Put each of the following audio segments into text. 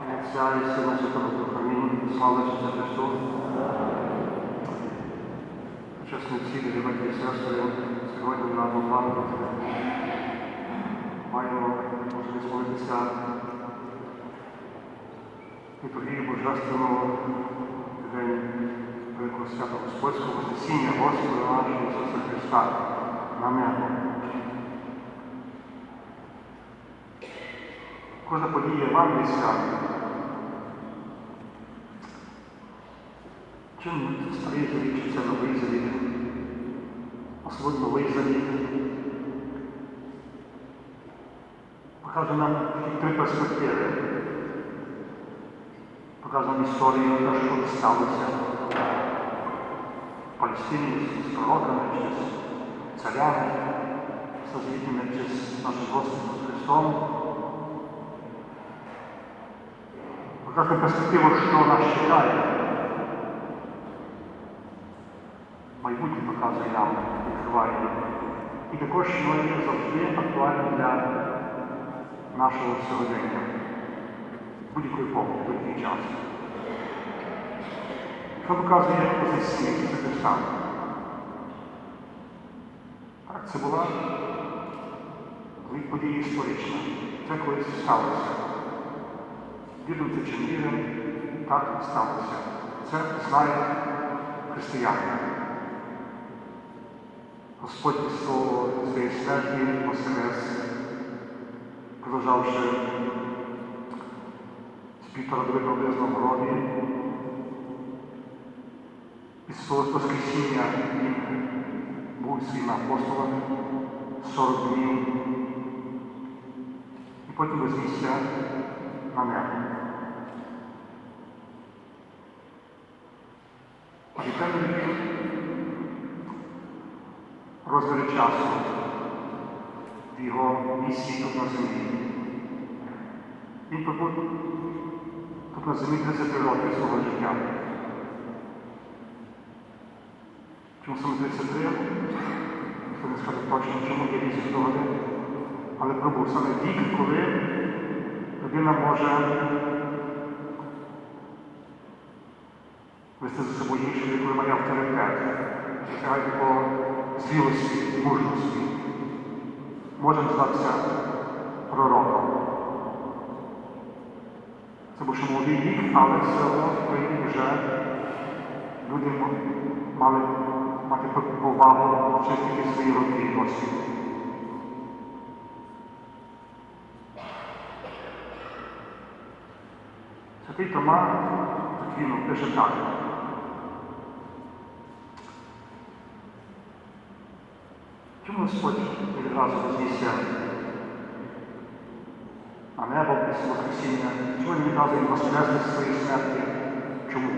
Отця і Сина Святого Духа. Амінь. Слава Ісусу Христу. Учасниці, дорогі сестри, сьогодні на Богдан маємо можливість молитися літургії Божественного день Великого Свята Господського Воскресіння Господа нашого Ісуса Христа на небо. Кожна подія євангельська чим старий завіт, чи це новий завіт, особливо новий завіт, показує нам три перспективи. Показує нам історію, те, що сталося Палестині з пророками, чи з царями, служителями, чи з нашим Господом Христом. Показує перспективу, що нас чекає. Майбутнє показує нам, відкриває. І також воно є завжди актуальним для нашого сьогодення. Будь-якої епохи, будь-який час. Що показує позиція Христа? Так, це була подія історична. Це колись сталося. Це чи не так сталося. Це знають християни. Господь після своєї смерті воскрес, продовжавши з півтора доби приблизно в гробі. Після Воскресіння був своїми апостолами 40 днів і потім вознісся на небо. Пам'ятаємо він часу в його місії тут на землі. Він пробув тут на землі 33 роки свого життя. Чому саме 33? Ніхто не скаже точно, чому є різні догоди. Але пробув саме вік, коли людина може вести за собою інших, коли має авторитет, досягає такого зрілості, мужності. Може назватися пророком. Це був ще молодий вік, але все одно той вже люди мали мати повагу через такі свої роки і Святий Тома Твіну пише так. Чому Господь відразу вознісся на небо після Воскресіння? Чому він відразу він воскрес зі своєї смерті? Чому?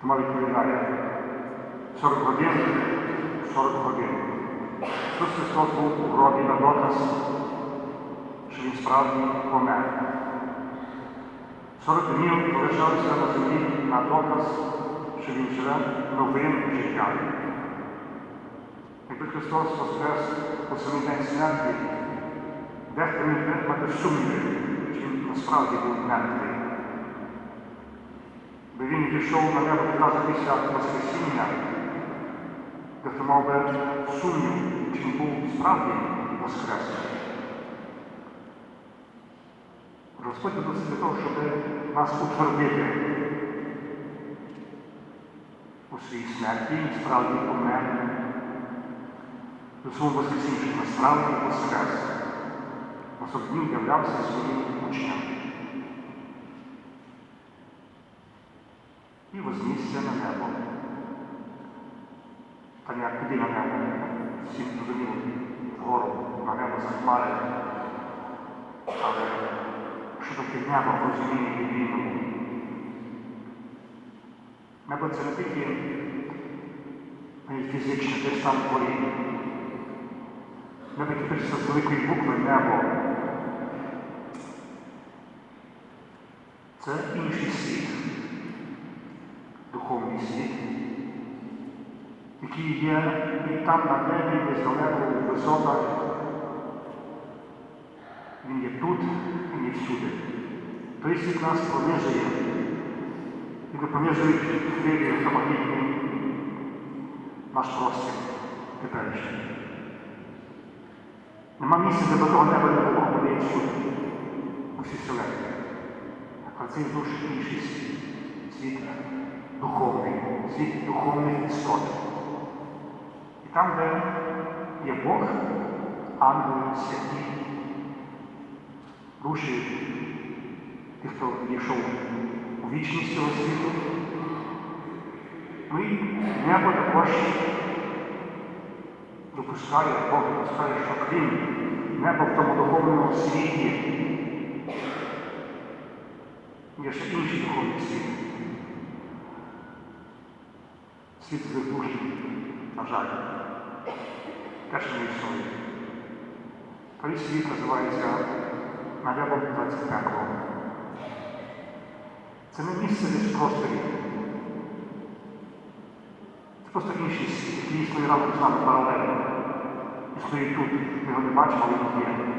Тома відповідає 40 годин, 40 годин. Ісус Христос був у гробі на доказ, що він справді помер. 40 днів залишалися на землі на доказ, що він живе новим життям. Якби Христос воскрес у самий день смерті, дехто міг мати сумніви, чи він насправді був мертвий. Бо він пішов на небо відразу після Воскресіння, дехто мав би сумнів, чи він був справді воскрес. Господь досить для щоб нас утвердити у своїй смерті, справді помер. До свого Воскресіння, що насправді воскрес. Днів являвся своїм учням. І вознісся на небо. Та як куди на небо? Всім зрозуміло вгору, на небо за хмари. Але що таке небо в розумінні біблійному? Небо це не тільки фізичне, десь там вгорі. Небо яке пишеться з великої букви небо. Це інший світ, духовний світ, який є і там на небі, десь далеко у висотах. Він є тут, і всюди. Той світ нас понижує і не понижують хвилі автомобільні наш простір теперішній. Нема місця, де до того неба не було, вони є всюди, у всій вселенні. А це дуже інший світ, світ духовний, світ духовних істот. І там, де є Бог, ангели, святі, душі тих, хто війшов у вічність цього світу. Ну і небо також допускає, Бог допускає, що крім неба в тому духовному світі є ще інший духовний світ. Світ злих душ, на жаль, теж не існує. Той світ називається небо називається пекло. Це не місце десь просторі. Це просто інший світ, який існує разом з нами паралельно. Існує тут, ми його не бачимо, але він є.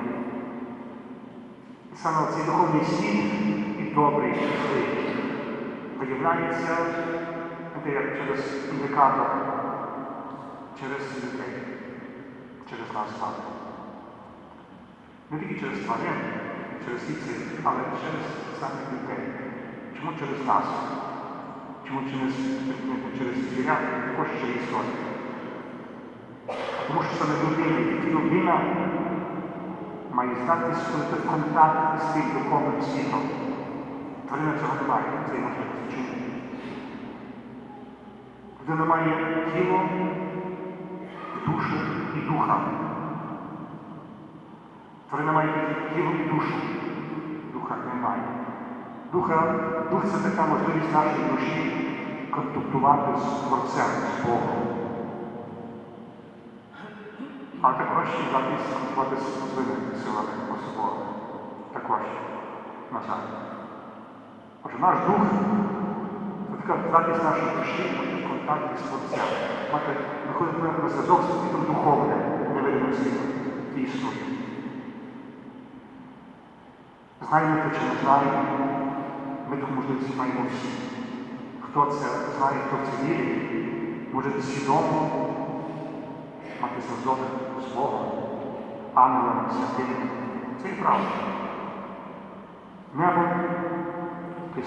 І саме цей духовний світ і добрий, і злий виявляється як через індикатор, через людей, через нас вами. Не тільки через тварин, через світ, але через самих людей. Чому через нас? Чому через, через звірят, також через історію? Тому що саме людина, тільки людина має здатність вступити контакт з тим духовним світом. Тварина цього не має, це можливість. Чому? Людина має тіло, душу і духа. Тварина має тіло і душу. Духа немає. Духа, дух це така можливість нашої душі контактувати з Творцем, з Богом. А також і здатність контактувати з своїми силами особовими. Також, на жаль. Отже, наш дух це така здатність нашої душі бути в контакті з Творцем. Мати виходити на зв'язок з світом духовним, невидимим світом, який існує. Знаємо те, не знаємо, ми таку можливість маємо всі. Хто це знає, хто це вірить, може свідомо мати зв'язок з Богом, ангелом, святим. Це і правда. Небо,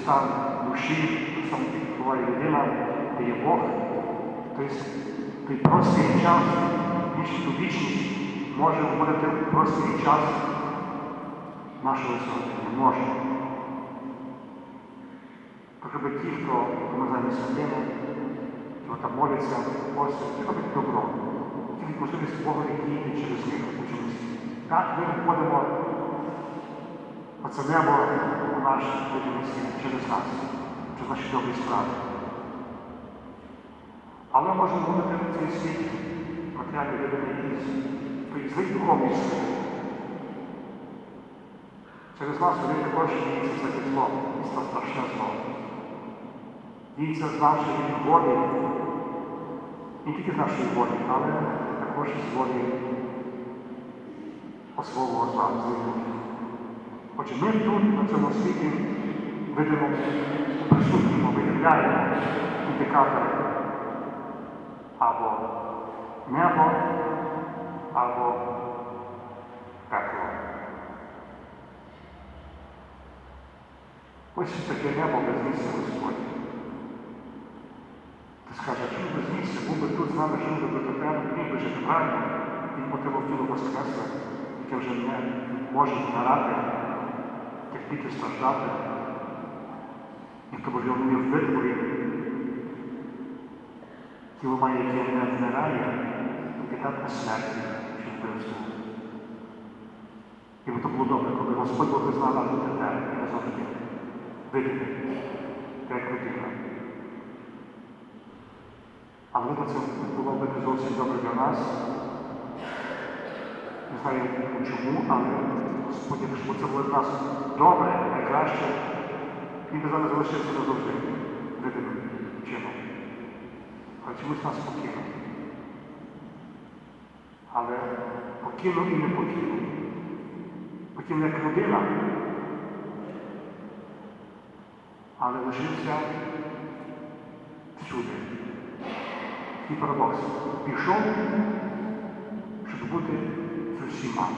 стан душі, той стан буває людина, де є Бог, той простий час, вічність може вводити простий час сьогодення. Не може. Щоб ті, хто помазані святими, хто там моляться, постять, ті роблять добро. Тільки можливість Бога діяти через них у чомусь. Так ми входимо оце небо у наш видимий через нас, через наші добрі справи. Але ми можемо бути в цей світ матеріальний із той злий духовний світ. Через нас вони також діється зло, і це страшне зло. Діється з нашої волі, не тільки з нашої волі, але також з волі особового зла, злих Отже, ми тут, на цьому світі, видимо, присутнімо, виявляємо індикатори або небо, або пекло. Ось таке небо без місця Господь. Ти скаже, чому без місця? Був би тут з нами жив би тепер, міг би жити правильно, він потребував тіло Воскресла, яке вже не може вмирати, терпіти, страждати. Ніхто б його не він тіло має, яке не вмирає, індикатор смерті, що вбивство. І то було добре, коли Господь був з нами тепер, і назавжди видати, як людина. Але видно, це було б не зовсім добре для нас. Не знаю чому, але Господь, якщо це було для нас добре, найкраще, він би зараз залишився назавжди видимим чином. Але чомусь нас покинув. Але покинув і не покинув. Покинув як людина, але лишився всюди. І парадокс. Пішов, щоб бути з усіма.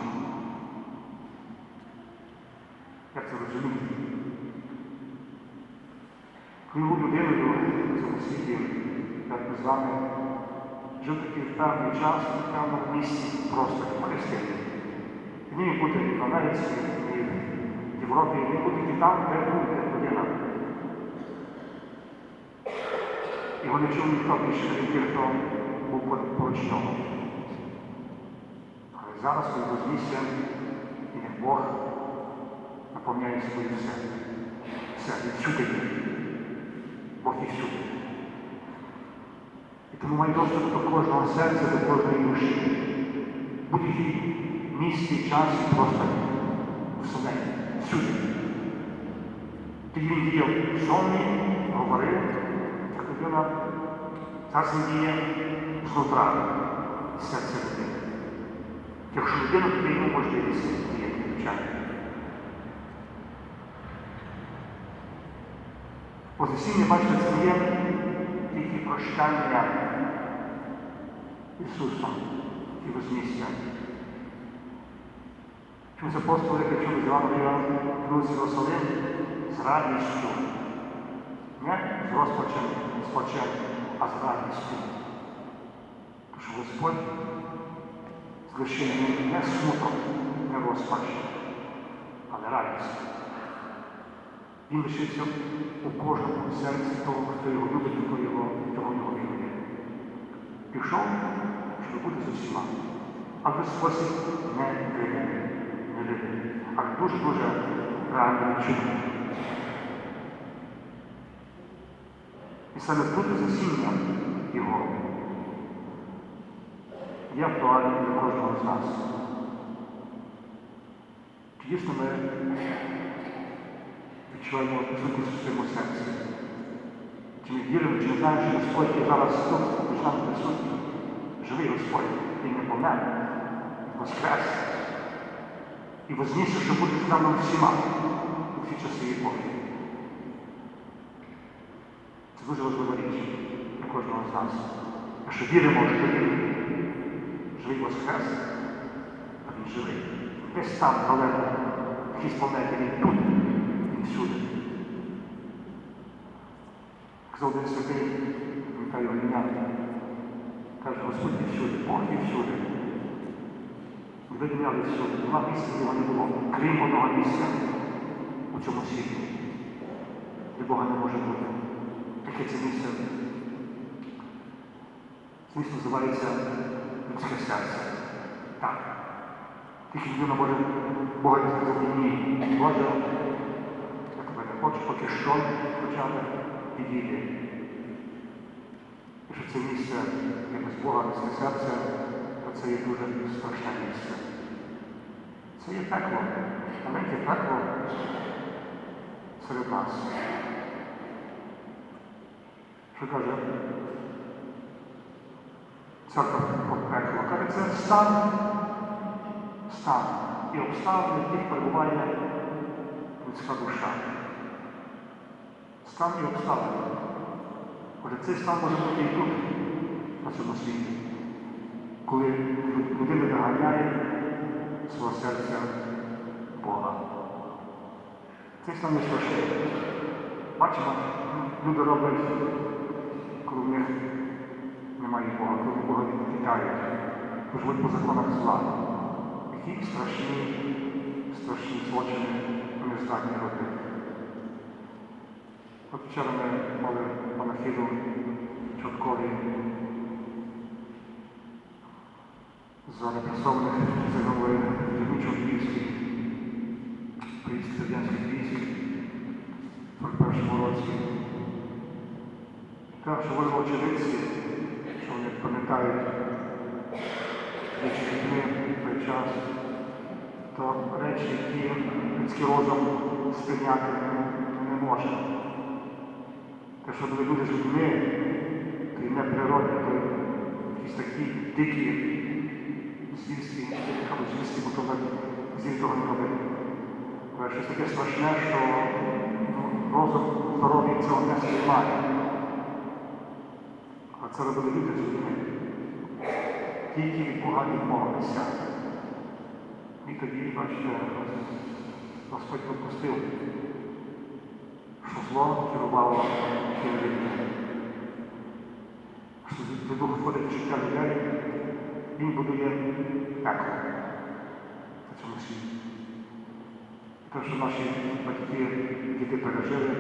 Як це розуміти? Коли людиною в цьому світі, як ми з вами, жив такий певний час, в певному місці просто Палестини. Він бути в Америці, в Європі, міг бути там, де був, де людина. Його не чув ніхто більше, крім тих, хто був поруч нього. Але зараз він вознісся, і як Бог наповняє собою все. Все, всюди є. Бог є всюди. І тому має доступ до кожного серця, до кожної душі. Будь-який місці, час і простор вселенні. Всюди. Тоді він діяв в сонні, говорив, людина, зараз він діє знутра серця людини. Якщо людина, йому можливість діяти, звичайно. Вознесіння, бачите, це є тільки прощання Ісусом і вознісся. Чомусь апостоли, чули з Євангелія, вернуться в Єрусалим з радістю. Не з розпачем, плачем, а з радістю. Тому що Господь залишив їм не смуток, не розпач, але радість. Він лишився у кожному серці того, хто його любить, хто його, того його вірує. Пішов, щоб бути з усіма. Але спосіб не видимий, не видимий, але дуже-дуже реально відчутний. І саме тут засіння його є актуальним для кожного з нас. Чи дійсно ми відчуваємо присутність у своєму серці? Чи ми віримо, чи ми знаємо, що Господь є зараз тут, між нами присутній? Живий Господь, Він не помер, воскрес. І вознісся, щоб бути з нами всіма у всі часи епохи. Дуже важлива річ для кожного з нас. Якщо віримо, що він живий воскрес, а він живий. Десь там далеко, в якійсь він тут, він всюди. Казав один святий, пам'ятаю ім'я, каже, Господь є всюди, Бог є всюди. Ви думали всюди, нема місця, його не було, крім одного місця у цьому світі, де Бога не може бути. Таке це місце. Це місце називається людське серце. Так. Тільки людина може Бога сказати ні. Боже, я тебе не хочу, поки що хоча б підійти. Якщо це місце без Бога, людське серце, то це є дуже страшне місце. Це є пекло, маленьке пекло серед нас. Що каже? Церква про. Каже, це стан, стан і обставини, в яких перебуває людська душа. Стан і обставини. Отже, цей стан може бути і тут, на цьому світі, коли людина доганяє свого серця Бога. Цей стан є страшний. Бачимо, люди роблять, коли в них немає Бога, коли Бога відкидають, живуть по законах зла. Які страшні, страшні злочини вони здатні робити. От вчора ми мали панахіду Чорткові за репресованих загинули дільничок Львівських, українських радянських військ в 41 році. Так, що вони очевидці, що вони пам'ятають речі людьми той час, то речі, які людський розум сприйняти не, може. Те, що коли люди з людьми, то й неприродні, то якісь такі дикі звістки, або звістки, бо то звістки того не робити. Але щось таке страшне, що ну, розум здоров'я цього не сприймає. Це робили люди людьми. Ті, які від Бога відмовилися. І тоді, бачите, Господь допустив, що зло керувало людьми. Що де Дух входить життя людей, він будує пекло на цьому світі. Те, що наші батьки, діти пережили,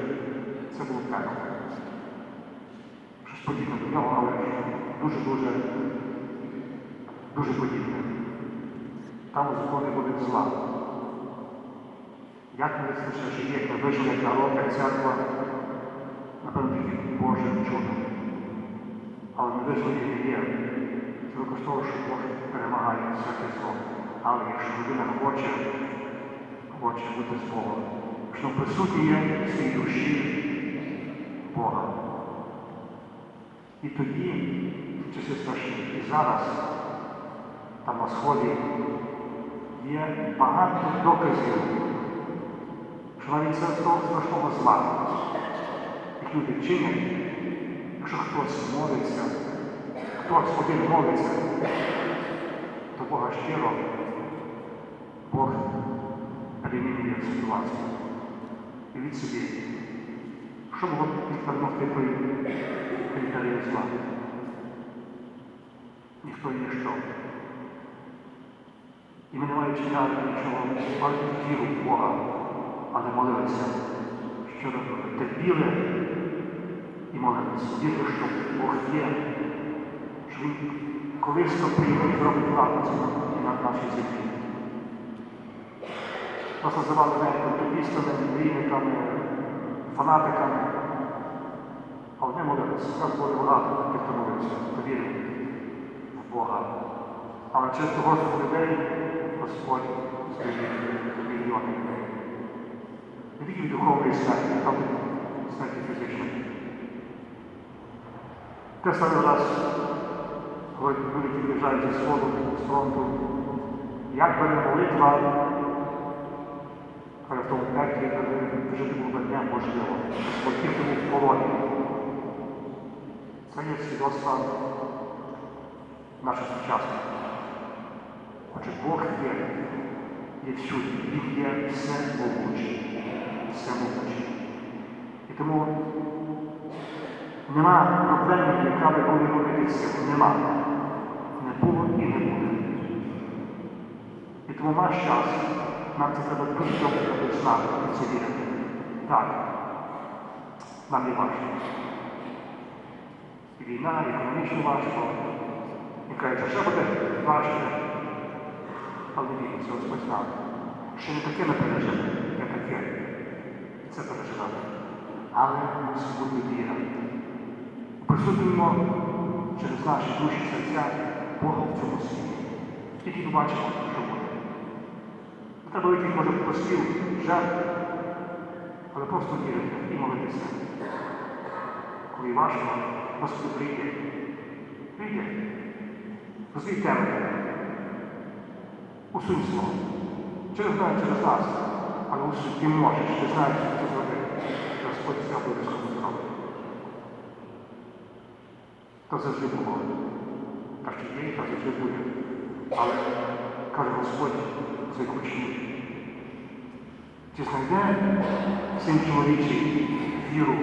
це було пекло. Подібне до нього, але дуже-дуже дуже подібне. Там закони будуть зла. Як ми це жиє, як ми вижили як народ, як церква, напевно, тільки Боже чудо. Але ми вижили і не є. Що Бог перемагає всяке зло. Але якщо людина хоче, хоче бути з Богом, що присутній є в своїй душі Бога. І тоді, в часи страшні, і зараз, там на сході, є багато доказів, що навіть це того страшного зла, як люди чинять, якщо хтось молиться, хтось один молиться, то Бога щиро, Бог елімінує ситуацію. І від собі, що було б відвернути той критерію зла? Ніхто і ніщо. І ми не маємо чекати нічого, мати віру в Бога, а не молилися, що терпіли і молилися. Вірили, що Бог є, що Він колись то і зробить владу на нашій землі. Нас називали навіть утопістами, мрійниками, фанатиками. А вони молилися. Якраз було багато тих, хто молився, хто вірив в Бога. Але через того ж людей Господь зберіг мільйони людей. Не тільки від духовної смерті, а там смерті фізичної. Те саме раз, коли люди під'їжджають зі сходу, з фронту, як бере молитва, але в тому пеклі, жити було дня можливо, Господь ті, хто був в полоні. Це є свідоцтво наших сучасників. Отже, Бог є, є всюди, Він є всемогучий, всемогучий. І тому нема проблеми, яка би були робити силу. Нема. Не було і не буде. І тому наш час, нам це треба дуже добре знати і це вірити. Так, нам є важко. Війна, і економічно важко. І кажуть, ще буде важче. Але дивіться, Господь знав, що не таке ми пережили, не таке. Це переживали. Але мусить бути віра. Присутньмо через наші душі серця Бога в цьому світі. І тоді бачимо, що буде. Не треба яких може простів жертв, але просто вірити і молитися. Коли важко, Господь прийде. Прийде. Розвій теми. Усунь слово. Через знає через нас, але усунь ти можеш, ти знаєш, що це зробити. Господь це обов'язково зробить. То завжди було. Так що є, і так завжди буде. Але каже Господь цей учні. Чи знайде син чоловічий віру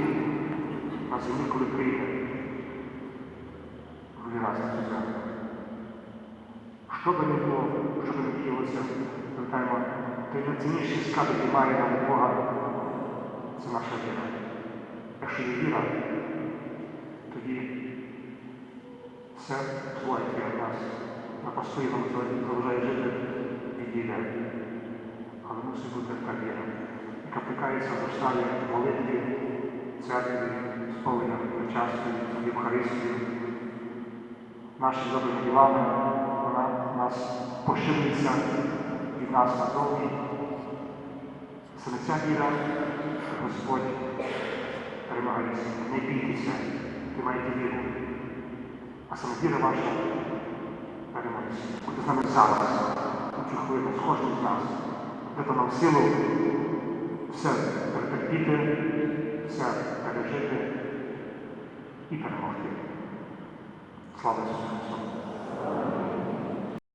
на землі, коли прийде? Землю. Що би не було, що би не діялося, пам'ятаємо, той найцінніший скарб, який має нам Бога, це наша віра. Якщо є віра, тоді все зло, яке в нас на постійному заважає жити, відійде. Але мусить бути така віра, яка плекається в зростання молитві, церкві, сповнення причастя, Євхаристії, наші добрими ділами, вона нас поширюється від нас назовні. Саме ця віра, Господь перемагає. Не бійтеся, ви маєте віру. А саме віра ваша перемагає. Будьте з нами зараз, у цю хвилину, з кожним з нас. Дайте нам силу все перетерпіти. все пережити і перемогти. 靠在主上。